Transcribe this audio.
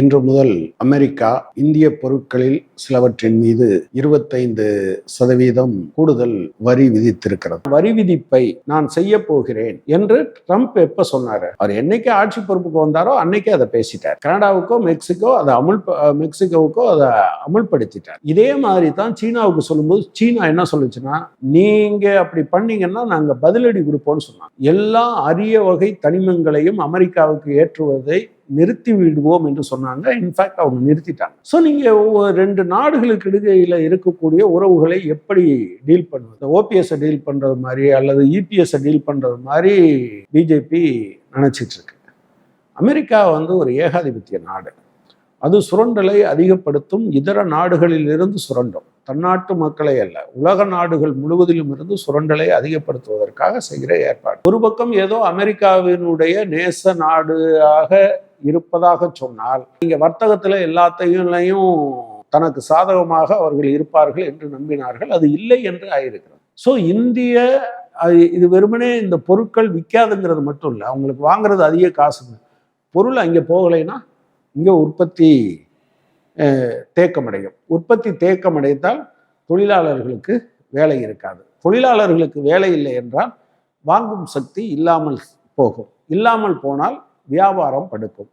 இன்று முதல் அமெரிக்கா இந்திய பொருட்களில் சிலவற்றின் மீது இருபத்தைந்து சதவீதம் கூடுதல் வரி விதித்திருக்கிறது. வரி விதிப்பை நான் செய்ய போகிறேன் என்று ட்ரம்ப் எப்ப சொன்னாரு? அவர் என்னைக்கு ஆட்சி பொறுப்புக்கு வந்தாரோ அன்னைக்கே அதை பேசிட்டார். கனடாவுக்கோ மெக்சிகோ அதை அமுல் மெக்சிகோவுக்கோ அதை அமுல்படுத்திட்டார். இதே மாதிரி தான் சீனாவுக்கு சொல்லும்போது சீனா என்ன சொல்லுச்சுன்னா நீங்க அப்படி பண்ணீங்கன்னா நாங்க பதிலடி கொடுப்போம்னு சொன்னாங்க. எல்லா அரிய வகை தனிமங்களையும் அமெரிக்காவுக்கு ஏற்றுவதை நிறுத்தி விடுவோம் என்று சொன்னாங்க. இன்ஃபேக்ட் அவங்க நிறுத்திட்டாங்க. ஸோ நீங்கள் ரெண்டு நாடுகளுக்கு இடையில இருக்கக்கூடிய உறவுகளை எப்படி டீல் பண்ணுவது? ஓபிஎஸ்ஸை டீல் பண்ணுறது மாதிரி அல்லது இபிஎஸ்ஸை டீல் பண்ணுறது மாதிரி பிஜேபி நினச்சிட்டு இருக்கு. அமெரிக்கா வந்து ஒரு ஏகாதிபத்திய நாடு. அது சுரண்டலை அதிகப்படுத்தும் இதர நாடுகளில் இருந்து சுரண்டும். தன்னாட்டு மக்களை அல்ல உலக நாடுகள் முழுவதிலும் இருந்து சுரண்டலை அதிகப்படுத்துவதற்காக செய்கிற ஏற்பாடு. ஒரு பக்கம் ஏதோ அமெரிக்காவினுடைய நேச நாடாக இருப்பதாக சொன்னால் நீங்க வர்த்தகத்துல எல்லாத்தையும் தனக்கு சாதகமாக அவர்கள் இருப்பார்கள் என்று நம்பினார்கள். அது இல்லை என்று ஆயிருக்கிறது. ஸோ இந்திய இது வெறுமனே இந்த பொருட்கள் விற்காதுங்கிறது மட்டும் இல்லை அவங்களுக்கு வாங்குறது அதிக காசுங்க. பொருள் அங்கே போகலைன்னா இங்கே உற்பத்தி தேக்கமடையும். உற்பத்தி தேக்கமடைந்தால் தொழிலாளர்களுக்கு வேலை இருக்காது. தொழிலாளர்களுக்கு வேலை இல்லை என்றால் வாங்கும் சக்தி இல்லாமல் போகும். இல்லாமல் போனால் வியாபாரம் படுக்கும்